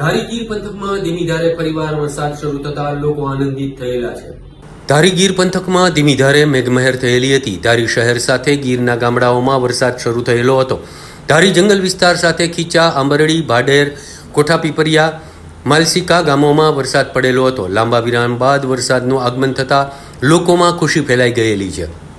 ધારી ગીર પંથકમાં ધીમી ધારે પરિવાર વરસાદ શરૂ થતા લોકો આનંદિત થયેલા છે. ધારી ગીર પંથકમાં ધીમી ધારે મેઘમહેર થયેલી હતી. ધારી શહેર સાથે ગીરના ગામડાઓમાં વરસાદ શરૂ થયેલો હતો. ધારી જંગલ વિસ્તાર સાથે ખીચા, આંબરડી, ભાડેર, કોઠાપીપરિયા, માલસિકા ગામોમાં વરસાદ પડેલો હતો. લાંબા વિરામ બાદ વરસાદનું આગમન થતાં લોકોમાં ખુશી ફેલાઈ ગયેલી છે.